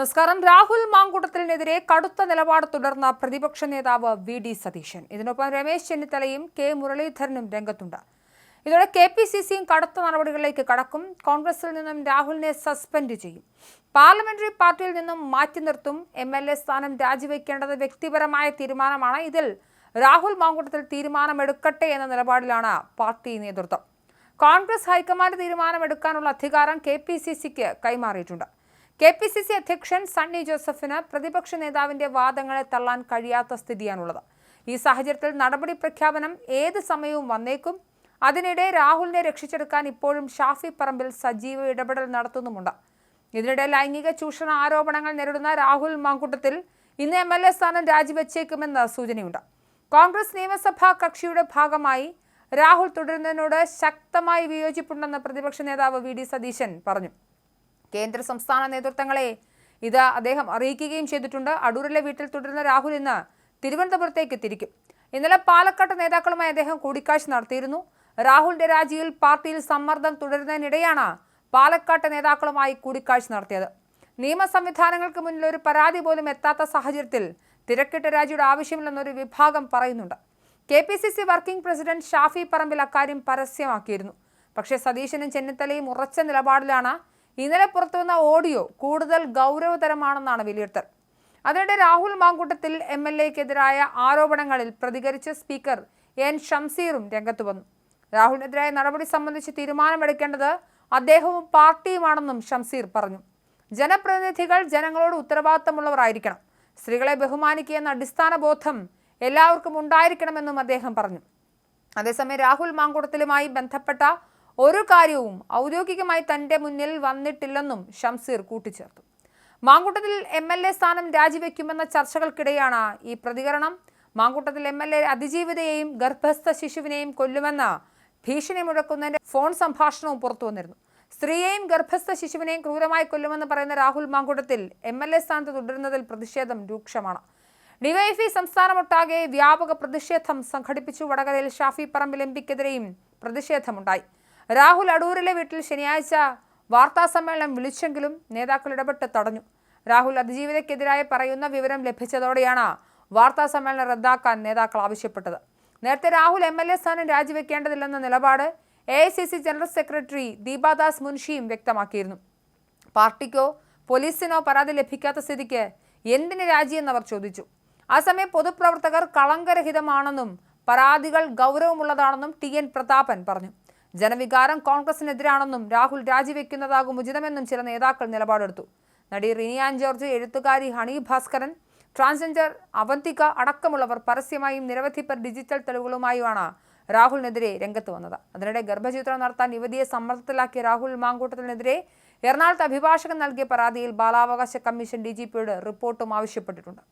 നമസ്കാരം. രാഹുൽ മാങ്കൂട്ടത്തിനെതിരെ കടുത്ത നിലപാട് തുടർന്ന പ്രതിപക്ഷ നേതാവ് വി ഡി സതീശൻ. ഇതിനൊപ്പം രമേശ് ചെന്നിത്തലയും കെ മുരളീധരനും രംഗത്തുണ്ട്. ഇതോടെ കെ പി സി സിയും കടുത്ത നടപടികളിലേക്ക് കടക്കും. കോൺഗ്രസിൽ നിന്നും രാഹുലിനെ സസ്പെൻഡ് ചെയ്യും. പാർലമെന്ററി പാർട്ടിയിൽ നിന്നും മാറ്റി നിർത്തും. എം എൽ എ സ്ഥാനം രാജിവെക്കേണ്ടത് വ്യക്തിപരമായ തീരുമാനമാണ്. ഇതിൽ രാഹുൽ മാങ്കൂട്ടത്തിൽ തീരുമാനമെടുക്കട്ടെ എന്ന നിലപാടിലാണ് പാർട്ടി നേതൃത്വം. കോൺഗ്രസ് ഹൈക്കമാൻഡ് തീരുമാനമെടുക്കാനുള്ള അധികാരം കെ പി സി സിക്ക് കൈമാറിയിട്ടുണ്ട്. കെ പി സി സി അധ്യക്ഷൻ സണ്ണി ജോസഫിന് പ്രതിപക്ഷ നേതാവിന്റെ വാദങ്ങളെ തള്ളാൻ കഴിയാത്ത സ്ഥിതിയാണുള്ളത്. ഈ സാഹചര്യത്തിൽ നടപടി പ്രഖ്യാപനം ഏത് സമയവും വന്നേക്കും. അതിനിടെ രാഹുലിനെ രക്ഷിച്ചെടുക്കാൻ ഇപ്പോഴും ഷാഫി പറമ്പിൽ സജീവ ഇടപെടൽ നടത്തുന്നുമുണ്ട്. ഇതിനിടെ ലൈംഗിക ചൂഷണ ആരോപണങ്ങൾ നേരിടുന്ന രാഹുൽ മാങ്കൂട്ടത്തിൽ ഇന്ന് എം എൽ എ സ്ഥാനം രാജിവെച്ചേക്കുമെന്ന സൂചനയുണ്ട്. കോൺഗ്രസ് നിയമസഭാ കക്ഷിയുടെ ഭാഗമായി രാഹുൽ തുടരുന്നതിനോട് ശക്തമായി വിയോജിപ്പുണ്ടെന്ന് പ്രതിപക്ഷ നേതാവ് വി ഡി സതീശൻ പറഞ്ഞു. കേന്ദ്ര സംസ്ഥാന നേതൃത്വങ്ങളെ ഇത് അദ്ദേഹം അറിയിക്കുകയും ചെയ്തിട്ടുണ്ട്. അടൂരിലെ വീട്ടിൽ തുടരുന്ന രാഹുൽ ഇന്ന് തിരുവനന്തപുരത്തേക്ക് തിരിക്കും. ഇന്നലെ പാലക്കാട്ട് നേതാക്കളുമായി അദ്ദേഹം കൂടിക്കാഴ്ച നടത്തിയിരുന്നു. രാഹുലിന്റെ രാജിയിൽ പാർട്ടിയിൽ സമ്മർദ്ദം തുടരുന്നതിനിടെയാണ് പാലക്കാട്ട് നേതാക്കളുമായി കൂടിക്കാഴ്ച നടത്തിയത്. നിയമ സംവിധാനങ്ങൾക്ക് മുന്നിൽ ഒരു പരാതി പോലും എത്താത്ത സാഹചര്യത്തിൽ തിരക്കിട്ട രാജിയുടെ ആവശ്യമില്ലെന്നൊരു വിഭാഗം പറയുന്നുണ്ട്. K P C C working president Shafi Parambil അക്കാര്യം പരസ്യമാക്കിയിരുന്നു. പക്ഷേ സതീശനും ചെന്നിത്തലയും ഉറച്ച നിലപാടിലാണ് ഇന്നലെ പുറത്തുവന്ന ഓഡിയോ കൂടുതൽ ഗൗരവതരമാണെന്നാണ് വിലയിരുത്തൽ. അതിനിടെ രാഹുൽ മാങ്കൂട്ടത്തിൽ എം എൽ എക്കെതിരായ ആരോപണങ്ങളിൽ പ്രതികരിച്ച സ്പീക്കർ എൻ ഷംസീറും രംഗത്ത് വന്നു. രാഹുലിനെതിരായ നടപടി സംബന്ധിച്ച് തീരുമാനമെടുക്കേണ്ടത് അദ്ദേഹവും പാർട്ടിയുമാണെന്നും ഷംസീർ പറഞ്ഞു. ജനപ്രതിനിധികൾ ജനങ്ങളോട് ഉത്തരവാദിത്തമുള്ളവരായിരിക്കണം. സ്ത്രീകളെ ബഹുമാനിക്കുക എന്ന അടിസ്ഥാന ബോധം എല്ലാവർക്കും ഉണ്ടായിരിക്കണമെന്നും അദ്ദേഹം പറഞ്ഞു. അതേസമയം രാഹുൽ മാങ്കൂട്ടത്തിലുമായി ബന്ധപ്പെട്ട ഒരു കാര്യവും ഔദ്യോഗികമായി തന്റെ മുന്നിൽ വന്നിട്ടില്ലെന്നും ഷംസീർ കൂട്ടിച്ചേർത്തു. മാങ്കൂട്ടത്തിൽ എം എൽ എ സ്ഥാനം രാജിവെക്കുമെന്ന ചർച്ചകൾക്കിടെയാണ് ഈ പ്രതികരണം. മാങ്കൂട്ടത്തിൽ എം എൽ എ അതിജീവിതയെയും ഗർഭസ്ഥ ശിശുവിനെയും കൊല്ലുമെന്ന ഭീഷണി മുഴക്കുന്നതിന്റെ ഫോൺ സംഭാഷണവും പുറത്തു വന്നിരുന്നു. സ്ത്രീയെയും ഗർഭസ്ഥ ശിശുവിനെയും ക്രൂരമായി കൊല്ലുമെന്ന് പറയുന്ന Rahul Mamkootathil M L A സ്ഥാനത്ത് തുടരുന്നതിൽ പ്രതിഷേധം രൂക്ഷമാണ്. ഡിവൈഎഫ്ഇ സംസ്ഥാനമൊട്ടാകെ വ്യാപക പ്രതിഷേധം സംഘടിപ്പിച്ചു. വടകരയിൽ ഷാഫി പറമ്പിൽ എം പിക്കെതിരെയും പ്രതിഷേധമുണ്ടായി. രാഹുൽ അടൂരിലെ വീട്ടിൽ ശനിയാഴ്ച വാർത്താ സമ്മേളനം വിളിച്ചെങ്കിലും നേതാക്കൾ ഇടപെട്ട് തടഞ്ഞു. രാഹുൽ അതിജീവിതയ്ക്കെതിരായി പറയുന്ന വിവരം ലഭിച്ചതോടെയാണ് വാർത്താ സമ്മേളനം റദ്ദാക്കാൻ നേതാക്കൾ ആവശ്യപ്പെട്ടത്. നേരത്തെ രാഹുൽ എം എൽ എ സ്ഥാനം രാജിവെക്കേണ്ടതില്ലെന്ന നിലപാട് A I C C general secretary Deepa Das മുൻഷിയും വ്യക്തമാക്കിയിരുന്നു. പാർട്ടിക്കോ പോലീസിനോ പരാതി ലഭിക്കാത്ത സ്ഥിതിക്ക് എന്തിന് രാജിയെന്നവർ ചോദിച്ചു. ആ സമയം പൊതുപ്രവർത്തകർ കളങ്കരഹിതമാണെന്നും പരാതികൾ ഗൗരവമുള്ളതാണെന്നും ടി എൻ പ്രതാപൻ പറഞ്ഞു. ജനവികാരം കോൺഗ്രസിനെതിരാണെന്നും രാഹുൽ രാജിവെക്കുന്നതാകും ഉചിതമെന്നും ചില നേതാക്കൾ നിലപാടെടുത്തു. നടി റിനിയാൻ ജോർജ് എഴുത്തുകാരി ഹണി ഭാസ്കരൻ ട്രാൻസ്ജെൻഡർ അവന്തിക അടക്കമുള്ളവർ പരസ്യമായും നിരവധി പേർ ഡിജിറ്റൽ തെളിവുകളുമായുമാണ് രാഹുലിനെതിരെ രംഗത്ത് വന്നത്. അതിനിടെ ഗർഭചിത്രം നടത്താൻ യുവതിയെ സമ്മർദ്ദത്തിലാക്കിയ രാഹുൽ മാങ്കൂട്ടത്തിനെതിരെ എറണാകുളത്ത് അഭിഭാഷകൻ നൽകിയ പരാതിയിൽ ബാലാവകാശ കമ്മീഷൻ ഡി റിപ്പോർട്ടും ആവശ്യപ്പെട്ടിട്ടുണ്ട്.